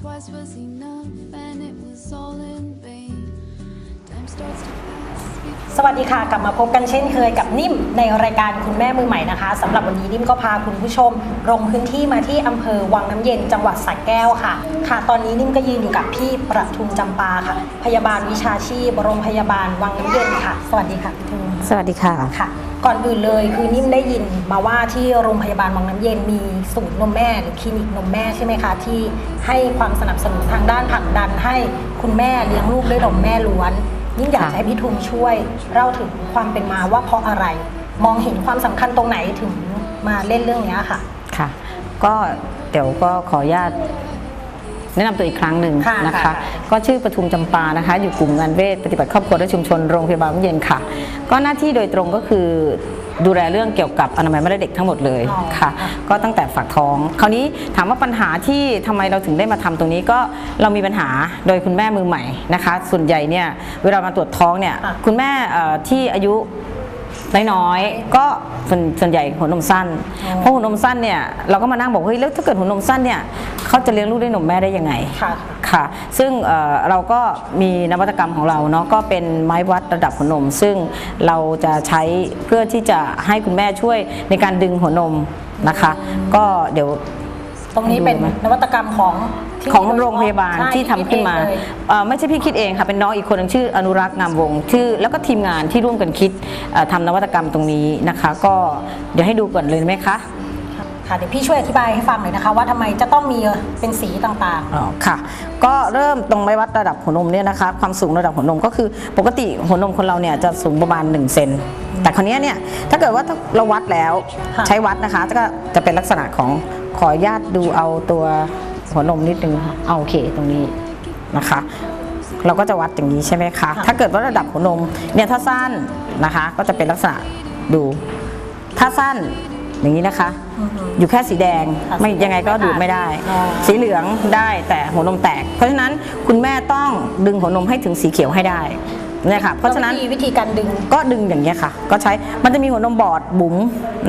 twice was enough, and it was all in vain. วัสดีค่ะ กลับมาพบกันเช่นเคยกับนิ่มในรายการคุณแม่มือใหม่นะคะสำหรับวันนี้นิ่มก็พาคุณผู้ชมลงพื้นที่มาที่อำเภอวังน้ำเย็นจังหวัดสระแก้วค่ะ ค่ะ ตอนนี้นิ่มก็ยืนอยู่กับพี่ประทุมจำปาค่ะ พยาบาลวิชาชีพโรงพยาบาลวังน้ำเย็นค่ะ สวัสดีค่ะพี่ทุมสวัสดีค่ะค่ะ ก่อนอื่นเลยคือนิ่มได้ยินมาว่าที่โรงพยาบาลวังน้ำเย็นมีศูนย์นมแม่หรือคลินิกนมแม่ใช่ไหมคะที่ให้ความสนับสนุนทางด้านผลักดันให้คุณแม่เลี้ยงลูกด้วยนมแม่ล้วน นิ่มอยากจะให้พี่ทุมช่วยเล่าถึงความเป็นมาว่าเพราะอะไร มองเห็นความสำคัญตรงไหนถึงมาเล่นเรื่องเนี้ยค่ะค่ะ ก็เดี๋ยวก็ขออนุญาตแนะนำตัวอีกครั้งหนึ่งค่ะนะคะค่ะก็ชื่อปทุมจำปานะคะ อยู่กลุ่มงานเวชปฏิบัติครอบครัวและชุมชนโรงพยาบาลน้ำเย็นค่ะ ก็หน้าที่โดยตรงก็คือ ดูแลเรื่องเกี่ยวกับอนามัยแม่และเด็กทั้งหมดเลยอ๋อค่ะค่ะ ก็ตั้งแต่ฝากท้อง คราวนี้ถามว่าปัญหาที่ทำไมเราถึงได้มาทำตรงนี้ก็เรามีปัญหาโดยคุณแม่มือใหม่นะคะ ส่วนใหญ่เนี่ยเวลามาตรวจท้องเนี่ยค่ะคุณแม่เอ่อที่อายุ น้อยๆก็ส่วนส่วนใหญ่หัวนมสั้นอ๋อเพราะหัวนมสั้นเนี่ยเราก็มานั่งบอกเฮ้ยแล้วถ้าเกิดหัวนมสั้นเนี่ยเขาจะเลี้ยงลูกด้วยนมแม่ได้ยังไงค่ะค่ะ ซึ่งเอ่อเราก็มีนวัตกรรมของเราเนาะก็เป็นไม้วัดระดับหัวนม ซึ่งเราจะใช้เพื่อที่จะให้คุณแม่ช่วยในการดึงหัวนมนะคะ ก็เดี๋ยว ตรงนี้เป็นนวัตกรรมของที่ ของโรงพยาบาลใช่ที่ทำขึ้นมาคิดเองเลยเอ่อไม่ใช่พี่คิดเองค่ะ เป็นน้องอีกคนหนึงชื่ออนุรักษ์งามวงศ์ชื่อแล้วก็ทีมงานที่ร่วมกันคิดเอ่อทำนวัตกรรมตรงนี้นะคะ ก็เดี๋ยวให้ดูก่อนเลยไหมคะค่ะเดี๋ยวพี่ช่วยอธิบายให้ฟังหน่อยนะคะ ว่าทำไมจะต้องมีเป็นสีต่างอ๋อค่ะ ก็เริ่มตรงไม้วัดระดับหัวนมเนี่ยนะคะ ความสูงระดับหัวนมก็คือปกติหัวนมคนเราเนี่ยจะสูงประมาณ1เซนแต่คราวเนี้ยเนี่ยถ้าเกิดว่าถ้าเราวัดแล้วค่ะใช้วัดนะคะก็จะเป็นลักษณะของขออนุญาตดูเอาตัว หัวนมนิดนึงค่ะเอาโอเคตรงนี้นะคะ เราก็จะวัดอย่างนี้ใช่ไหมคะค่ะถ้าเกิดว่าระดับหัวนมเนี่ยถ้าสั้นนะคะ ก็จะเป็นลักษณะดู ถ้าสั้นอย่างนี้นะคะอือฮึอยู่แค่สีแดงค่ะไม่สีแดงยังไงก็ดูดไม่ได้อ๋อสีเหลืองได้แต่หัวนมแตก เพราะฉะนั้นคุณแม่ต้องดึงหัวนมให้ถึงสีเขียวให้ได้ เนี่ยค่ะเพราะฉะนั้นวิธีวิธีการดึงก็ดึงอย่างเงี้ยค่ะ ก็ใช้มันจะมีหัวนมบอดบุ๋ม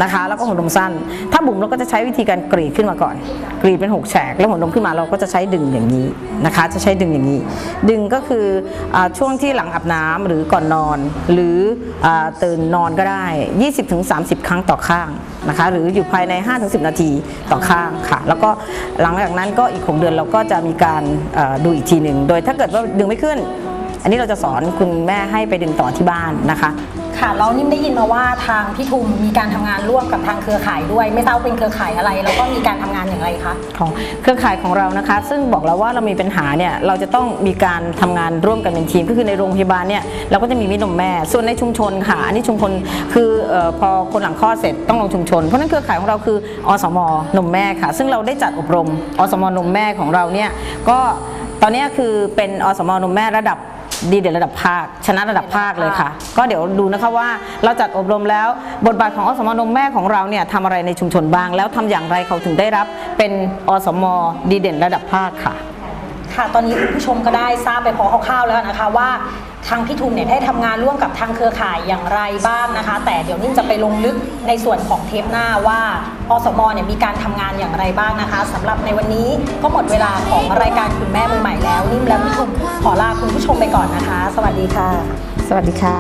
นะคะ แล้วก็หัวนมสั้น ถ้าบุ๋มเราก็จะใช้วิธีการกรีดขึ้นมาก่อน กรีดเป็นหกแฉกแล้วหัวนมขึ้นมาเราก็จะใช้ดึงอย่างนี้นะคะ จะใช้ดึงอย่างนี้ ดึงก็คืออาช่วงที่หลังอาบน้ำหรือก่อนนอน หรืออาตื่นนอนก็ได้ 20-30 ครั้งต่อข้างนะคะ หรืออยู่ภายใน 5-10 นาทีต่อข้างค่ะ แล้วก็หลังจากนั้นก็อีก 6 เดือนเราก็จะมีการเอ่อดูอีกทีหนึ่งโดยถ้าเกิดว่าดึงไม่ขึ้น อันนี้เราจะสอนคุณแม่ให้ไปดึงต่อที่บ้านนะคะ ค่ะแล้วนิ่มได้ยินมาว่าทางพี่ทุมมีการทำงานร่วมกับทางเครือข่ายด้วย ไม่ทราบว่าเป็นเครือข่ายอะไร แล้วก็มีการทำงานอย่างไรคะ ของเครือข่ายของเรานะคะ ซึ่งบอกแล้วว่าเรามีปัญหาเนี่ยเราจะต้องมีการทำงานร่วมกันเป็นทีมก็คือในโรงพยาบาลเนี่ยเราก็จะมีมิตรนมแม่ ส่วนในชุมชนค่ะ อันนี้ชุมชนคือเออพอคนหลังคลอดเสร็จต้องลงชุมชน เพราะฉะนั้นเครือข่ายของเราคืออสมนมแม่ค่ะ ซึ่งเราได้จัดอบรมอสมนมแม่ของเราเนี่ยก็ตอนเนี้ยคือเป็นอสมนมแม่ระดับ ดีเด่นระดับภาค ชนะระดับภาคเลยค่ะ ก็เดี๋ยวดูนะคะว่าเราจัดอบรมแล้วบทบาทของอสมนมแม่ของเราเนี่ยทำอะไรในชุมชนบ้าง แล้วทำอย่างไรเขาถึงได้รับเป็นอสมดีเด่นระดับภาคค่ะ ค่ะตอนนี้ผู้ชมก็ได้ทราบไปพอคร่าวๆแล้วนะคะว่าทางพี่ทุมเนี่ยได้ทำงานร่วมกับทางเครือข่ายอย่างไรบ้างนะคะ แต่เดี๋ยวนี้จะไปลงลึกในส่วนของเทปหน้าว่าอสมเนี่ยมีการทำงานอย่างไรบ้างนะคะสำหรับในวันนี้ก็หมดเวลาของรายการคุณแม่มือใหม่แล้ว นิ่มและพี่ทุมขอลาคุณผู้ชมไปก่อนนะคะ สวัสดีค่ะ สวัสดีค่ะ